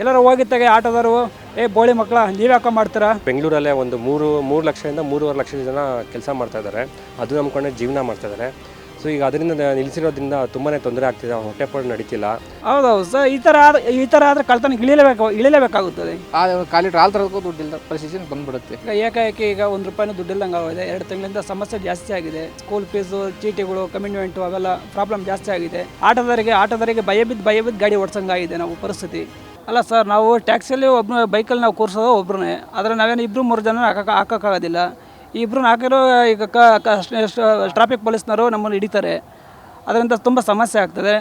ಎಲ್ಲರೂ ಹೋಗಿದ್ದಾಗ ಆಟೋದವರು? ಏ ಬೋಳಿ ಮಕ್ಕಳ ನೀವು ಯಾಕೆ ಮಾಡ್ತೀರಾ? ಬೆಂಗಳೂರಲ್ಲೇ ಒಂದು ಮೂರು ಮೂರು ಲಕ್ಷದಿಂದ ಮೂರುವರೆ ಲಕ್ಷ ಜನ ಕೆಲಸ ಮಾಡ್ತಾ ಇದ್ದಾರೆ. ಅದು ನಂಬ್ಕೊಂಡೆ ಜೀವನ ಮಾಡ್ತಾ ಇದ್ದಾರೆ. ಸೊ ಈಗ ಅದರಿಂದ ನಿಲ್ಲಿಸಿರೋದ್ರಿಂದ ತುಂಬಾ ತೊಂದರೆ ಆಗ್ತಿದೆ. ಹೊಟ್ಟೆಪಾಡು ನಡೀತಿಲ್ಲ. ಹೌದೌದು. ಸರ್ ಈ ಥರ ಆದ ಈ ಥರ ಆದರೆ ಕಳ್ತನಕ್ಕೆ ಇಳಿಲೇಬೇಕು ಇಳಿಲೇಬೇಕಾಗುತ್ತದೆ ಆ ಖಾಲಿ ಹಾಲು ತರೋದಕ್ಕೂ ದುಡ್ಡಿಲ್ಲ. ಪರಿಸ್ಥಿತಿ ಬಂದ್ಬಿಡುತ್ತೆ. ಈಗ ಏಕಾಏಕಿ ಈಗ ಒಂದು ರೂಪಾಯಿನೂ ದುಡ್ಡಿಲ್ಲಂಗೆ ಆಗಿದೆ ಎರಡು ತಿಂಗಳಿಂದ ಸಮಸ್ಯೆ ಜಾಸ್ತಿ ಆಗಿದೆ. ಸ್ಕೂಲ್ ಫೀಸು ಚೀಟಿಗಳು ಕಮಿಟ್ಮೆಂಟು ಅವೆಲ್ಲ ಪ್ರಾಬ್ಲಮ್ ಜಾಸ್ತಿ ಆಗಿದೆ. ಆಟೋದವರಿಗೆ ಆಟೋದವರಿಗೆ ಭಯ ಬಿದ್ದು ಭಯ ಬಿದ್ದು ಗಾಡಿ ಓಡಿಸಂಗಾಗಿದೆ ನಾವು ಪರಿಸ್ಥಿತಿ. ಅಲ್ಲ ಸರ್, ನಾವು ಟ್ಯಾಕ್ಸಿಯಲ್ಲಿ ಒಬ್ಬ ಬೈಕಲ್ಲಿ ನಾವು ಕೂರಿಸೋದು ಒಬ್ಬರನ್ನೇ ಆದರೆ ನಾವೇನು ಇಬ್ಬರು ಮೂರು ಜನ ಹಾಕಕ್ಕೆ ಹಾಕೋಕ್ಕಾಗೋದಿಲ್ಲ. ಇಬ್ಬರನ್ನ ಹಾಕಿರೋ ಈಗ ಟ್ರಾಫಿಕ್ ಪೊಲೀಸ್ನವರು ನಮ್ಮನ್ನು ಹಿಡಿತಾರೆ. ಅದರಿಂದ ತುಂಬ ಸಮಸ್ಯೆ ಆಗ್ತದೆ.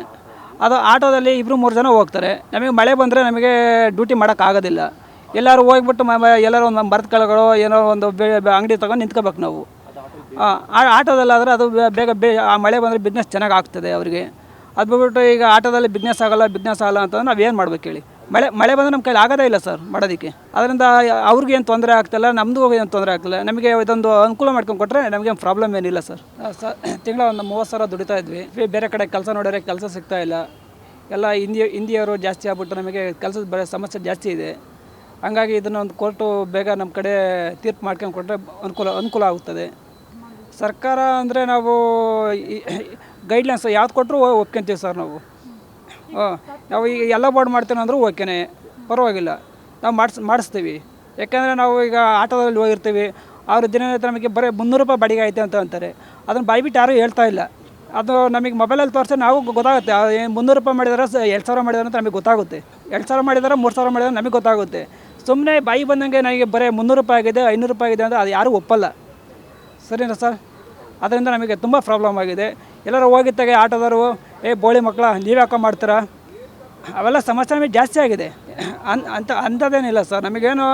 ಅದು ಆಟೋದಲ್ಲಿ ಇಬ್ಬರು ಮೂರು ಜನ ಹೋಗ್ತಾರೆ. ನಮಗೆ ಮಳೆ ಬಂದರೆ ನಮಗೆ ಡ್ಯೂಟಿ ಮಾಡೋಕ್ಕಾಗೋದಿಲ್ಲ. ಎಲ್ಲರೂ ಹೋಗ್ಬಿಟ್ಟು ಎಲ್ಲರೂ ಒಂದು ಬರ್ತ್ಕಳಗಳು ಕೆಳಗಳು ಏನೋ ಒಂದು ಅಂಗಡಿ ತಗೊಂಡು ನಿಂತ್ಕೋಬೇಕು ನಾವು. ಆಟೋದಲ್ಲಾದರೆ ಅದು ಬೇಗ ಬೇ ಆ ಮಳೆ ಬಂದರೆ ಬಿಸ್ನೆಸ್ ಚೆನ್ನಾಗಿ ಆಗ್ತದೆ ಅವರಿಗೆ. ಅದು ಬಿಟ್ಬಿಟ್ಟು ಈಗ ಆಟೋದಲ್ಲಿ ಬಿಸ್ನೆಸ್ ಆಗಲ್ಲ ಬಿಸ್ನೆಸ್ ಆಗಲ್ಲ ಅಂತಂದ್ರೆ ನಾವು ಏನು ಮಾಡ್ಬೇಕು ಹೇಳಿ. ಮಳೆ ಮಳೆ ಬಂದರೆ ನಮ್ಮ ಕೈಲಿ ಆಗೋದೇ ಇಲ್ಲ ಸರ್ ಮಾಡೋದಕ್ಕೆ. ಅದರಿಂದ ಅವ್ರಿಗೇನು ತೊಂದರೆ ಆಗ್ತಿಲ್ಲ ನಮ್ಮದು ಏನು ತೊಂದರೆ ಆಗ್ತಿಲ್ಲ. ನಮಗೆ ಇದೊಂದು ಅನುಕೂಲ ಮಾಡ್ಕೊಂಡು ಕೊಟ್ಟರೆ ನಮಗೆ ಪ್ರಾಬ್ಲಮ್ ಏನಿಲ್ಲ ಸರ್. ತಿಂಗಳ ಒಂದು ಮೂವತ್ತು ಸಾವಿರ ದುಡಿತಾ ಇದ್ವಿ. ಬೇರೆ ಕಡೆ ಕೆಲಸ ನೋಡಿದ್ರೆ ಕೆಲಸ ಸಿಗ್ತಾ ಇಲ್ಲ. ಎಲ್ಲ ಹಿಂದಿ, ಹಿಂದಿಯವರು ಜಾಸ್ತಿ ಆಗ್ಬಿಟ್ಟು ನಮಗೆ ಕೆಲಸದ ಬೇರೆ ಸಮಸ್ಯೆ ಜಾಸ್ತಿ ಇದೆ. ಹಾಗಾಗಿ ಇದನ್ನು ಒಂದು ಕೋರ್ಟು ಬೇಗ ನಮ್ಮ ಕಡೆ ತೀರ್ಪು ಮಾಡ್ಕೊಂಡು ಕೊಟ್ಟರೆ ಅನುಕೂಲ ಅನುಕೂಲ ಆಗುತ್ತದೆ ಸರ್ಕಾರ ಅಂದರೆ ನಾವು ಗೈಡ್ಲೈನ್ಸ್ ಯಾವ್ದು ಕೊಟ್ಟರು ಒಪ್ಕೊಂತೀವಿ ಸರ್ ನಾವು. ನಾವು ಈಗ ಎಲ್ಲ ಬೋರ್ಡ್ ಮಾಡ್ತೇನೆ ಅಂದರೂ ಓಕೆನೇ ಪರವಾಗಿಲ್ಲ. ನಾವು ಮಾಡಿಸ್, ಮಾಡಿಸ್ತೀವಿ. ಯಾಕೆಂದರೆ ನಾವು ಈಗ ಆಟೋದಲ್ಲಿ ಹೋಗಿರ್ತೀವಿ. ಅವ್ರ ದಿನನಿತ್ಯ ನಮಗೆ ಬರೀ ಮುನ್ನೂರು ರೂಪಾಯಿ ಬಾಡಿಗೆ ಐತೆ ಅಂತ ಅಂತಾರೆ. ಅದನ್ನು ಬಾಯ್ಬಿಟ್ಟು ಯಾರೂ ಹೇಳ್ತಾ ಇಲ್ಲ. ಅದು ನಮಗೆ ಮೊಬೈಲಲ್ಲಿ ತೋರಿಸಿ ನಾವು ಗೊತ್ತಾಗುತ್ತೆ. ಮುನ್ನೂರು ರೂಪಾಯಿ ಮಾಡಿದಾರೆ ಎರಡು ಸಾವಿರ ಮಾಡಿದಾರೆ ಅಂತ ನಮಗೆ ಗೊತ್ತಾಗುತ್ತೆ. ಎರಡು ಸಾವಿರ ಮಾಡಿದಾರೆ, ಮೂರು ಸಾವಿರ ಮಾಡಿದಾರೆ ನಮಗೆ ಗೊತ್ತಾಗುತ್ತೆ. ಸುಮ್ಮನೆ ಬಾಯಿ ಬಂದಂಗೆ ನನಗೆ ಬರೀ ಮುನ್ನೂರು ರೂಪಾಯಿ ಆಗಿದೆ, ಐನೂರು ರೂಪಾಯಿ ಆಗಿದೆ ಅಂತ ಅದು ಯಾರೂ ಒಪ್ಪಲ್ಲ. ಸರಿನಾ ಸರ್? ಅದರಿಂದ ನಮಗೆ ತುಂಬ ಪ್ರಾಬ್ಲಮ್ ಆಗಿದೆ. ಎಲ್ಲರೂ ಹೋಗಿದ್ದಾಗ ಆಟೋದವರು, ಏ ಬೋಳಿ ಮಕ್ಕಳ, ನೀವು ಯಾಕೆ ಮಾಡ್ತೀರಾ? ಅವೆಲ್ಲ ಸಮಸ್ಯೆ ನಮಗೆ ಜಾಸ್ತಿ ಆಗಿದೆ. ಅನ್, ಅಂತ, ಅಂಥದ್ದೇನಿಲ್ಲ ಸರ್. ನಮಗೇನು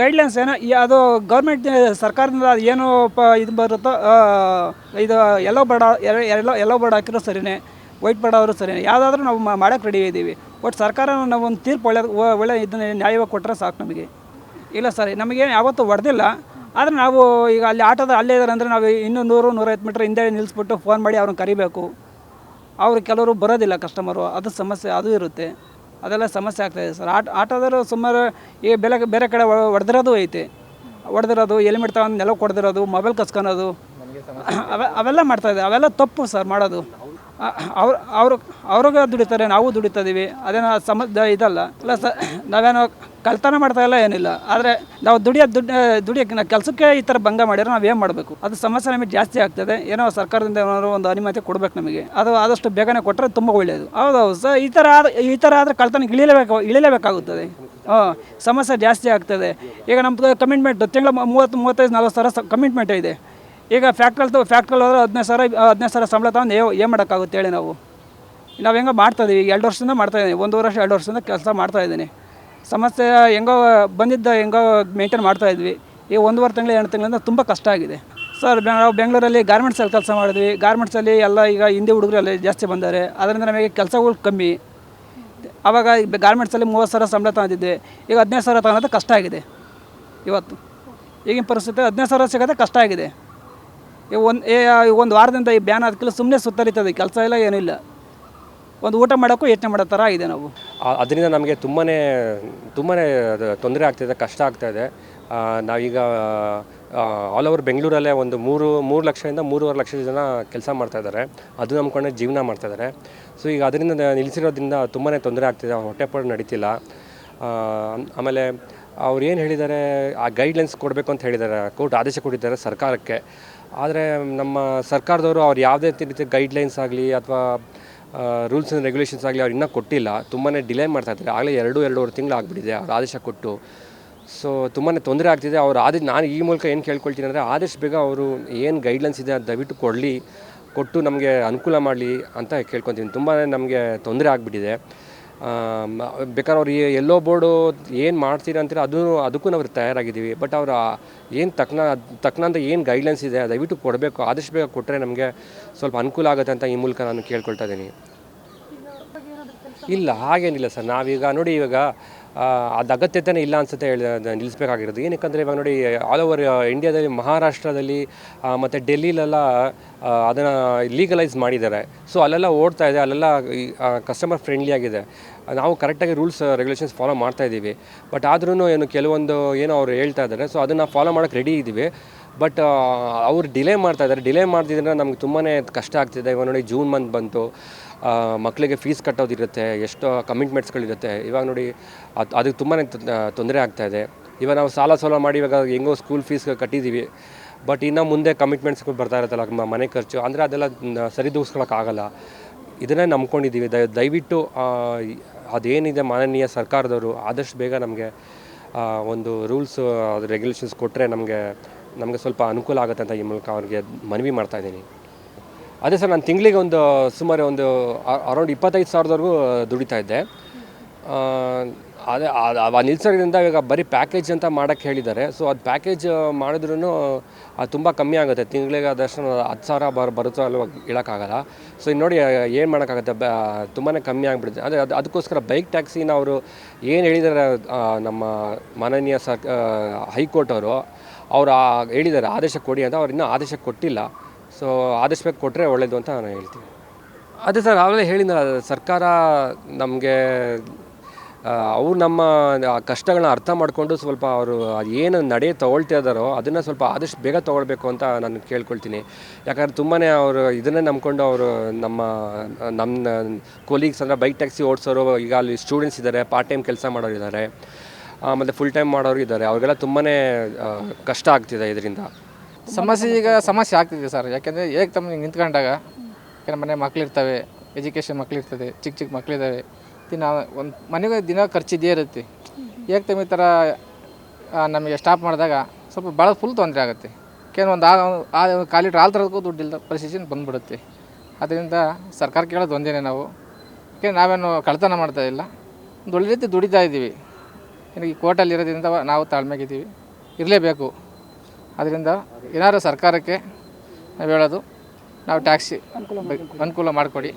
ಗೈಡ್ಲೈನ್ಸ್ ಏನೋ ಅದು ಗೌರ್ಮೆಂಟ್ ಸರ್ಕಾರದಿಂದ ಅದು ಏನು ಪ, ಇದು ಬರುತ್ತೋ ಇದು ಎಲ್ಲೋ ಬಡ ಎಲ್ಲೋ ಎಲ್ಲೋ ಬರ್ಡ್ ಹಾಕಿರೋ ಸರಿನೇ ವೈಟ್ ಬರ್ಡ್ ಆದರೂ ಸರಿನೇ. ಯಾವುದಾದ್ರೂ ನಾವು ಮಾಡೋಕ್ಕೆ ರೆಡಿ ಇದ್ದೀವಿ ಒಟ್ಟು ಸರ್ಕಾರ ನಾವು ಒಂದು ತೀರ್ಪು ಒಳ್ಳೆ ಒಳ್ಳೆ ಇದನ್ನ ನ್ಯಾಯವಾಗಿ ಕೊಟ್ಟರೆ ಸಾಕು ನಮಗೆ. ಇಲ್ಲ ಸರ್, ನಮಗೇನು ಯಾವತ್ತೂ ಹೊಡೆದಿಲ್ಲ. ಆದರೆ ನಾವು ಈಗ ಅಲ್ಲಿ ಆಟೋದ ಅಲ್ಲೇ ಇದ್ದಾರೆ ಅಂದರೆ ನಾವು ಇನ್ನೂ ನೂರು, ನೂರೈವತ್ತು ಮೀಟ್ರ್ ಹಿಂದೆ ನಿಲ್ಲಿಸ್ಬಿಟ್ಟು ಫೋನ್ ಮಾಡಿ ಅವ್ರನ್ನ ಕರಿಬೇಕು. ಅವರು ಕೆಲವರು ಬರೋದಿಲ್ಲ ಕಸ್ಟಮರು ಅದು ಸಮಸ್ಯೆ, ಅದು ಇರುತ್ತೆ. ಅದೆಲ್ಲ ಸಮಸ್ಯೆ ಆಗ್ತಾಯಿದೆ ಸರ್. ಆಟ, ಆಟೋದವರು ಸುಮಾರು ಈ ಬೆಲೆ, ಬೇರೆ ಕಡೆ ಹೊಡೆದಿರೋದು ಐತೆ. ಹೊಡೆದಿರೋದು ಹೆಲ್ಮೆಟ್ ತಗೊಂಡು ನೆಲ ಕೊಡ್ದಿರೋದು ಮೊಬೈಲ್ ಕಸ್ಕೊಳೋದು. ಅವೆ, ಅವೆಲ್ಲ ಮಾಡ್ತಾಯಿದೆ ಅವೆಲ್ಲ ತಪ್ಪು ಸರ್ ಮಾಡೋದು. ಅವ್ರು, ಅವರು, ಅವ್ರಿಗೆ ದುಡಿತಾರೆ, ನಾವು ದುಡಿತಾ ಇದ್ದೀವಿ ಅದೇನೋ ಸಮ ಇದಲ್ಲ. ಇಲ್ಲ ಸರ್, ನಾವೇನೋ ಕಳ್ತನ ಮಾಡ್ತಾ ಇಲ್ಲ ಏನಿಲ್ಲ. ಆದರೆ ನಾವು ದುಡಿಯೋ ದುಡ್ಡು ಕೆಲಸಕ್ಕೆ ಈ ಥರ ಭಂಗ ಮಾಡಿದ್ರೆ ನಾವು ಏನು ಮಾಡಬೇಕು? ಅದು ಸಮಸ್ಯೆ ನಮಗೆ ಜಾಸ್ತಿ ಆಗ್ತದೆ. ಏನೋ ಸರ್ಕಾರದಿಂದ ಏನಾದ್ರು ಒಂದು ಅನುಮತಿ ಕೊಡಬೇಕು ನಮಗೆ. ಅದು ಆದಷ್ಟು ಬೇಗನೆ ಕೊಟ್ಟರೆ ತುಂಬ ಒಳ್ಳೆಯದು ಹೌದು ಹೌದು. ಸರ್, ಈ ಥರ ಆದ, ಈ ಥರ ಆದರೆ ಕಳ್ತನಕ್ಕೆ ಇಳಿಲೇಬೇಕು, ಇಳಿಲೇಬೇಕಾಗುತ್ತದೆ. ಹಾಂ, ಸಮಸ್ಯೆ ಜಾಸ್ತಿ ಆಗ್ತದೆ. ಈಗ ನಮ್ಮದು ಕಮಿಟ್ಮೆಂಟ್ ತಿಂಗಳ ಮೂವತ್ತು, ಮೂವತ್ತೈದು, ನಲ್ವತ್ತು ಸಾವಿರ ಕಮಿಟ್ಮೆಂಟ್ ಇದೆ. ಈಗ ಫ್ಯಾಕ್ಟ್ರಲ್ಲಿ ಫ್ಯಾಕ್ಟ್ರಲ್ಲಿ ಹೋದ್ರೆ ಹದಿನೈದು ಸಾವಿರ ಹದಿನೈದು ಸಾವಿರ ಸಂಬಳ ತಗೊಂಡು ಏನು ಮಾಡೋಕ್ಕಾಗುತ್ತೆ ಹೇಳಿ ನಾವು? ನಾವು ಹೆಂಗೆ ಮಾಡ್ತಾಯಿದ್ದೀವಿ ಎರಡು ವರ್ಷದಿಂದ ಮಾಡ್ತಾಯಿದ್ದೀನಿ ಒಂದು ವರ್ಷ, ಎರಡು ವರ್ಷದಿಂದ ಕೆಲಸ ಮಾಡ್ತಾಯಿದ್ದೀನಿ ಸಮಸ್ಯೆ ಹೆಂಗೋ ಬಂದಿದ್ದ ಹೆಂಗೋ ಮೇಂಟೈನ್ ಮಾಡ್ತಾಯಿದ್ವಿ ಈ ಒಂದುವರೆ ತಿಂಗಳು, ಎರಡು ತಿಂಗಳಿಂದ ತುಂಬ ಕಷ್ಟ ಆಗಿದೆ. ಸರ್ ನಾವು ಬೆಂಗಳೂರಲ್ಲಿ ಗಾರ್ಮೆಂಟ್ಸಲ್ಲಿ ಕೆಲಸ ಮಾಡಿದ್ವಿ. ಗಾರ್ಮೆಂಟ್ಸಲ್ಲಿ ಎಲ್ಲ ಈಗ ಹಿಂದಿ ಹುಡುಗರು ಅಲ್ಲಿ ಜಾಸ್ತಿ ಬಂದಾರೆ. ಅದರಿಂದ ನಮಗೆ ಕೆಲಸಗಳು ಕಮ್ಮಿ. ಆವಾಗ ಗಾರ್ಮೆಂಟ್ಸಲ್ಲಿ ಮೂವತ್ತು ಸಾವಿರ ಸಂಬಳ ತಗೊಂಡಿದ್ದೆ. ಈಗ ಹದಿನೈದು ಸಾವಿರ ತಗೊಳೋದು ಕಷ್ಟ ಆಗಿದೆ. ಇವತ್ತು ಈಗಿನ ಪರಿಸ್ಥಿತಿ ಹದಿನೈದು ಸಾವಿರ ಸಿಗೋದೇ ಕಷ್ಟ ಆಗಿದೆ. ಒಂದು ಒಂದು ವಾರದಿಂದ ಈ ಬ್ಯಾನ್ ಆದಕ್ಕೆಲ್ಲ ಸುಮ್ಮನೆ ಸುತ್ತರಿತದೆ. ಕೆಲಸ ಇಲ್ಲ ಏನಿಲ್ಲ ಒಂದು ಊಟ ಮಾಡೋಕ್ಕೂ ಯೋಚನೆ ಮಾಡೋ ಥರ ಇದೆ ನಾವು. ಅದರಿಂದ ನಮಗೆ ತುಂಬಾ ತುಂಬಾ ತೊಂದರೆ ಆಗ್ತಾಯಿದೆ ಕಷ್ಟ ಆಗ್ತಾಯಿದೆ ನಾವೀಗ ಆಲ್ ಓವರ್ ಬೆಂಗಳೂರಲ್ಲೇ ಒಂದು ಮೂರು ಮೂರು ಲಕ್ಷದಿಂದ ಮೂರುವರೆ ಲಕ್ಷ ಜನ ಕೆಲಸ ಮಾಡ್ತಾ ಇದ್ದಾರೆ. ಅದು ನಂಬ್ಕೊಂಡೆ ಜೀವನ ಮಾಡ್ತಾ ಇದ್ದಾರೆ. ಸೊ ಈಗ ಅದರಿಂದ ನಿಲ್ಲಿಸಿರೋದ್ರಿಂದ ತುಂಬಾ ತೊಂದರೆ ಆಗ್ತಿದೆ ಹೊಟ್ಟೆಪಾಡು ನಡೀತಿಲ್ಲ. ಆಮೇಲೆ ಅವ್ರು ಏನು ಹೇಳಿದ್ದಾರೆ, ಆ ಗೈಡ್ಲೈನ್ಸ್ ಕೊಡಬೇಕು ಅಂತ ಹೇಳಿದ್ದಾರೆ, ಕೋರ್ಟ್ ಆದೇಶ ಕೊಟ್ಟಿದ್ದಾರೆ ಸರ್ಕಾರಕ್ಕೆ. ಆದರೆ ನಮ್ಮ ಸರ್ಕಾರದವರು ಅವ್ರು ಯಾವುದೇ ರೀತಿ ಗೈಡ್ಲೈನ್ಸ್ ಆಗಲಿ ಅಥವಾ ರೂಲ್ಸ್ ಆ್ಯಂಡ್ ರೆಗ್ಯುಲೇಷನ್ಸ್ ಆಗಲಿ ಅವ್ರು ಇನ್ನೂ ಕೊಟ್ಟಿಲ್ಲ. ತುಂಬಾ ಡಿಲೇ ಮಾಡ್ತಾ ಇದ್ದಾರೆ. ಆಗಲೇ ಎರಡು, ಎರಡೂವರೆ ತಿಂಗಳು ಆಗಿಬಿಟ್ಟಿದೆ. ಅವ್ರು ಆದೇಶ ಕೊಟ್ಟು. ಸೊ ತುಂಬಾ ತೊಂದರೆ ಆಗ್ತಿದೆ. ಅವ್ರು ಆದ ನಾನು ಈ ಮೂಲಕ ಏನು ಕೇಳ್ಕೊಳ್ತೀನಿ ಅಂದರೆ ಆದಷ್ಟು ಬೇಗ ಅವರು ಏನು ಗೈಡ್ಲೈನ್ಸ್ ಇದೆ ಅದು ದಯವಿಟ್ಟು ಕೊಡಲಿ. ಕೊಟ್ಟು ನಮಗೆ ಅನುಕೂಲ ಮಾಡಲಿ ಅಂತ ಕೇಳ್ಕೊತೀನಿ. ತುಂಬಾ ನಮಗೆ ತೊಂದರೆ ಆಗಿಬಿಟ್ಟಿದೆ. ಬೇಕಾದ್ರೆ ಅವ್ರು ಎಲ್ಲೋ ಬೋರ್ಡು ಏನು ಮಾಡ್ತೀರಾ ಅಂತೀರ ಅದು ಅದಕ್ಕೂ ನಾವು ತಯಾರಾಗಿದ್ದೀವಿ. ಬಟ್ ಅವ್ರು ಏನು ತಕ್ಕನ ತಕ್ಕನಂತ ಏನು ಗೈಡ್ಲೈನ್ಸ್ ಇದೆ ದಯವಿಟ್ಟು ಕೊಡಬೇಕು. ಆದಷ್ಟು ಬೇಗ ಕೊಟ್ಟರೆ ನಮಗೆ ಸ್ವಲ್ಪ ಅನುಕೂಲ ಆಗುತ್ತೆ ಅಂತ ಈ ಮೂಲಕ ನಾನು ಕೇಳ್ಕೊಳ್ತಾ ಇದ್ದೀನಿ. ಇಲ್ಲ ಹಾಗೇನಿಲ್ಲ ಸರ್. ನಾವೀಗ ನೋಡಿ ಇವಾಗ ಅದು ಅಗತ್ಯತೆನೇ ಇಲ್ಲ ಅನ್ಸುತ್ತೆ ನಿಲ್ಲಿಸ್ಬೇಕಾಗಿರೋದು. ಏನಕ್ಕಂದರೆ ಇವಾಗ ನೋಡಿ ಆಲ್ ಓವರ್ ಇಂಡಿಯಾದಲ್ಲಿ ಮಹಾರಾಷ್ಟ್ರದಲ್ಲಿ ಮತ್ತು ಡೆಲ್ಲಿಲೆಲ್ಲ ಅದನ್ನು ಲೀಗಲೈಸ್ ಮಾಡಿದ್ದಾರೆ. ಸೊ ಅಲ್ಲೆಲ್ಲ ಓಡ್ತಾ ಇದೆ, ಅಲ್ಲೆಲ್ಲ ಕಸ್ಟಮರ್ ಫ್ರೆಂಡ್ಲಿ ಆಗಿದೆ. ನಾವು ಕರೆಕ್ಟಾಗಿ ರೂಲ್ಸ್ ರೆಗ್ಯುಲೇಷನ್ಸ್ ಫಾಲೋ ಮಾಡ್ತಾ ಇದ್ದೀವಿ. ಬಟ್ ಆದ್ರೂ ಏನು ಕೆಲವೊಂದು ಏನೋ ಅವ್ರು ಹೇಳ್ತಾ ಇದ್ದಾರೆ. ಸೊ ಅದನ್ನು ಫಾಲೋ ಮಾಡೋಕ್ಕೆ ರೆಡಿ ಇದ್ದೀವಿ. ಬಟ್ ಅವ್ರು ಡಿಲೇ ಮಾಡ್ತಾ ಇದ್ದಾರೆ. ಡಿಲೇ ಮಾಡ್ತಿದ್ರೆ ನಮ್ಗೆ ತುಂಬಾ ಕಷ್ಟ ಆಗ್ತಿದೆ. ಇವಾಗ ನೋಡಿ ಜೂನ್ ಮಂತ್ ಬಂತು. ಮಕ್ಕಳಿಗೆ ಫೀಸ್ ಕಟ್ಟೋದಿರುತ್ತೆ, ಎಷ್ಟೋ ಕಮಿಟ್ಮೆಂಟ್ಸ್ಗಳಿರುತ್ತೆ ಇವಾಗ ನೋಡಿ, ಅದು ಅದಕ್ಕೆ ತುಂಬಾ ತೊಂದರೆ ಆಗ್ತಾ ಇದೆ. ಇವಾಗ ನಾವು ಸಾಲ ಸೋಲ ಮಾಡಿ ಇವಾಗ ಹೆಂಗೋ ಸ್ಕೂಲ್ ಫೀಸ್ ಕಟ್ಟಿದ್ದೀವಿ ಬಟ್ ಇನ್ನು ಮುಂದೆ ಕಮಿಟ್ಮೆಂಟ್ಸ್ಗಳು ಬರ್ತಾ ಇರುತ್ತಲ್ಲ ಮನೆ ಖರ್ಚು. ಅಂದರೆ ಅದೆಲ್ಲ ಸರಿದೂಗಿಸ್ಕೊಳಕ್ಕಾಗಲ್ಲ ಇದನ್ನೇ ನಂಬ್ಕೊಂಡಿದ್ದೀವಿ ದಯ, ದಯವಿಟ್ಟು ಅದೇನಿದೆ ಮಾನನೀಯ ಸರ್ಕಾರದವರು, ಆದಷ್ಟು ಬೇಗ ನಮಗೆ ಒಂದು ರೂಲ್ಸ್ ರೆಗ್ಯುಲೇಷನ್ಸ್ ಕೊಟ್ಟರೆ ನಮಗೆ ನಮಗೆ ಸ್ವಲ್ಪ ಅನುಕೂಲ ಆಗುತ್ತೆ ಅಂತ ಈ ಮೂಲಕ ಅವ್ರಿಗೆ ಮನವಿ ಮಾಡ್ತಾ ಇದ್ದೀನಿ. ಅದೇ ಸರ್, ನಾನು ತಿಂಗಳಿಗೆ ಒಂದು, ಸುಮಾರು ಒಂದು ಅರೌಂಡ್ ಇಪ್ಪತ್ತೈದು ಸಾವಿರದವರೆಗೂ ದುಡಿತಾ ಇದ್ದೆ. ಅದೇ, ಆ ನಿಲ್ಸೋದ್ರಿಂದ ಇವಾಗ ಬರೀ ಪ್ಯಾಕೇಜ್ ಅಂತ ಮಾಡೋಕ್ಕೆ ಹೇಳಿದ್ದಾರೆ. ಸೊ ಅದು ಪ್ಯಾಕೇಜ್ ಮಾಡಿದ್ರೂ ಅದು ತುಂಬ ಕಮ್ಮಿ ಆಗುತ್ತೆ. ತಿಂಗಳಿಗೆ ಅದಷ್ಟು ಹತ್ತು ಸಾವಿರ ಬರ್, ಬರುತ್ತೋ ಅಲ್ವ ಹೇಳೋಕ್ಕಾಗಲ್ಲ ಸೊ ಇನ್ನು ನೋಡಿ ಏನು ಮಾಡೋಕ್ಕಾಗುತ್ತೆ? ಬ ತುಂಬಾ ಕಮ್ಮಿ ಆಗಿಬಿಡುತ್ತೆ. ಅದೇ, ಅದು, ಅದಕ್ಕೋಸ್ಕರ ಬೈಕ್ ಟ್ಯಾಕ್ಸಿನ ಅವರು ಏನು ಹೇಳಿದ್ದಾರೆ ನಮ್ಮ ಮಾನನೀಯ ಸರ್ ಹೈಕೋರ್ಟ್ ಅವರು ಅವರು ಹೇಳಿದ್ದಾರೆ, ಆದೇಶ ಕೊಡಿ ಅಂತ. ಅವ್ರು ಇನ್ನೂ ಆದೇಶ ಕೊಟ್ಟಿಲ್ಲ. ಸೊ ಆದಷ್ಟು ಬೇಗ ಕೊಟ್ಟರೆ ಒಳ್ಳೇದು ಅಂತ ನಾನು ಹೇಳ್ತೀನಿ. ಅದೇ ಸರ್ ಆಗಲೇ ಹೇಳಿದ್ನಲ್ಲ, ಸರ್ಕಾರ ನಮಗೆ ಅವ್ರು ನಮ್ಮ ಕಷ್ಟಗಳನ್ನ ಅರ್ಥ ಮಾಡಿಕೊಂಡು ಸ್ವಲ್ಪ ಅವರು ಏನು ನಡೆ ತೊಗೊಳ್ತಾ ಇದ್ದಾರೋ ಅದನ್ನು ಸ್ವಲ್ಪ ಆದಷ್ಟು ಬೇಗ ತೊಗೊಳ್ಬೇಕು ಅಂತ ನಾನು ಕೇಳ್ಕೊಳ್ತೀನಿ. ಯಾಕಂದ್ರೆ ತುಂಬಾ ಅವರು ಇದನ್ನೇ ನಂಬ್ಕೊಂಡು ಅವರು ನಮ್ಮ ನಮ್ಮ ಕೊಲೀಗ್ಸ್ ಅಂದರೆ ಬೈಕ್ ಟ್ಯಾಕ್ಸಿ ಓಡಿಸೋರು, ಈಗ ಅಲ್ಲಿ ಸ್ಟೂಡೆಂಟ್ಸ್ ಇದ್ದಾರೆ ಪಾರ್ಟ್ ಟೈಮ್ ಕೆಲಸ ಮಾಡೋರು ಇದ್ದಾರೆ ಮತ್ತು ಫುಲ್ ಟೈಮ್ ಮಾಡೋರು ಇದ್ದಾರೆ, ಅವ್ರಿಗೆಲ್ಲ ತುಂಬಾ ಕಷ್ಟ ಆಗ್ತಿದೆ ಇದರಿಂದ. ಸಮಸ್ಯೆ ಈಗ ಸಮಸ್ಯೆ ಆಗ್ತಿದೆ ಸರ್. ಯಾಕೆಂದರೆ ಹೇಗೆ ತಮ್ಮ ನಿಂತ್ಕೊಂಡಾಗ ಯಾಕಂದ್ರೆ ಮನೆ ಮಕ್ಕಳಿರ್ತವೆ ಎಜುಕೇಷನ್ ಮಕ್ಳಿರ್ತದೆ ಚಿಕ್ಕ ಚಿಕ್ಕ ಮಕ್ಳಿದ್ದಾವೆ ದಿನ ಒಂದು ಮನೆಗೆ ದಿನ ಖರ್ಚಿದ್ದೇ ಇರುತ್ತೆ. ಹೇಗೆ ತಮ್ಮ ಈ ಥರ ಆ, ನಮಗೆ ಸ್ಟಾಪ್ ಮಾಡಿದಾಗ ಸ್ವಲ್ಪ ಭಾಳ ಫುಲ್ ತೊಂದರೆ ಆಗುತ್ತೆ. ಕೆಲವೊಂದು ಆ ಆ ಕಾಲು ಲೀಟ್ರ್ ಹಾಲು ತರೋದಕ್ಕೂ ದುಡ್ಡಿಲ್ಲ ಪರಿಸ್ಥಿತಿ ಬಂದ್ಬಿಡುತ್ತೆ. ಅದರಿಂದ ಸರ್ಕಾರ ಕೇಳೋದು ಒಂದೇನೇ ನಾವು. ಯಾಕೆ ನಾವೇನು ಕಳ್ತನ ಮಾಡ್ತಾ ಇಲ್ಲ. ಒಂದು ಒಳ್ಳೆ ರೀತಿ ದುಡಿತಾ ಇದ್ದೀವಿ ಇನ್ನು ಈ ಕೋರ್ಟಲ್ಲಿ ಇರೋದ್ರಿಂದ ನಾವು ತಾಳ್ಮೆಗಿದ್ದೀವಿ ಇರಲೇಬೇಕು. ಅದರಿಂದ ಏನಾದರೂ ಸರ್ಕಾರಕ್ಕೆ ನಾವು ಹೇಳೋದು ನಾವು ಟ್ಯಾಕ್ಸಿ ಅನುಕೂಲ ಮಾಡಿಕೊಡಿ.